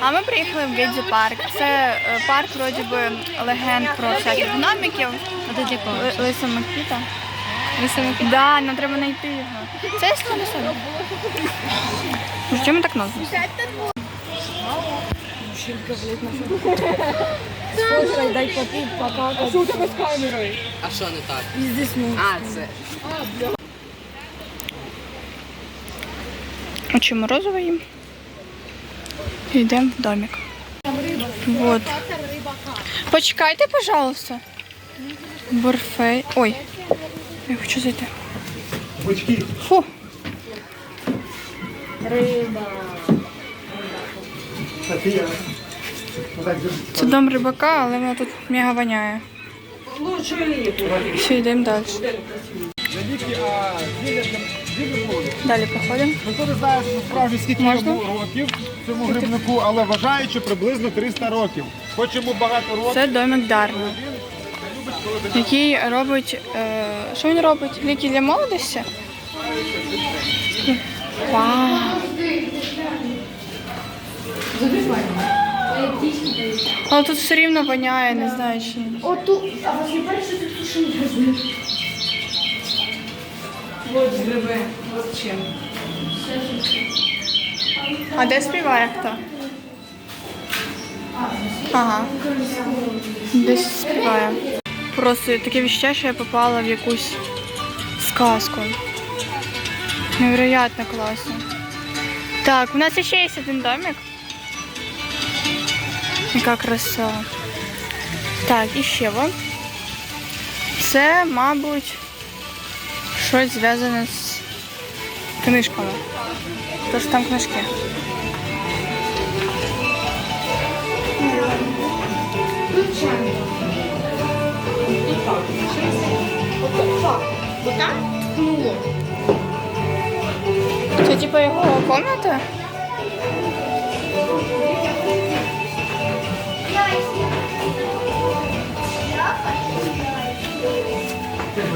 А ми приїхали в Гедзі парк. Це е, парк вроді би легенд про всяких гномиків. А ти для кого? Ли- Лиса Микіта. Лиса Микита? Да, нам треба знайти його. Це я сама себе. Чому так названо? А що не так? А, це. Очі морозиво їм. Йдемо в домик. Вот. Почекайте, пожалуйста. Борфей. Ой, я хочу зайти. Фу. Це дом рибака, але воно тут мега воняє. Все, йдемо далі. Далі походимо. Ніхто не знає насправді скільки Можна? йому років цьому грибнику, але вважаючи приблизно 300 років. Хоч йому багато років, Це домик Дарна, який робить. Е, що він робить? Ліки для молодості? Вау! Але тут все рівно воняє, не знаю чи. ні. Оту, а вас не перше тут сушені гриби? Вот гриби, от чим. А де співає хто? Ага. Десь співає. Просто таке відчуття, що я попала в якусь сказку. Невероятно класно. Так, у нас ще є один домик. Яка краса. Так, і ще вон. Це, мабуть, щось зв'язане з книжками. Тож там книжки. Це типу його комната?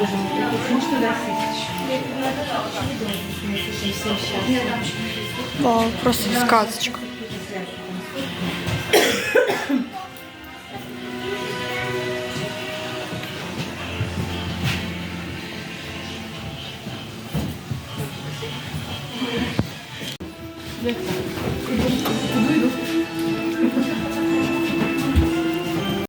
Більш сердечко. Там спальня. Вау, просто сказочка.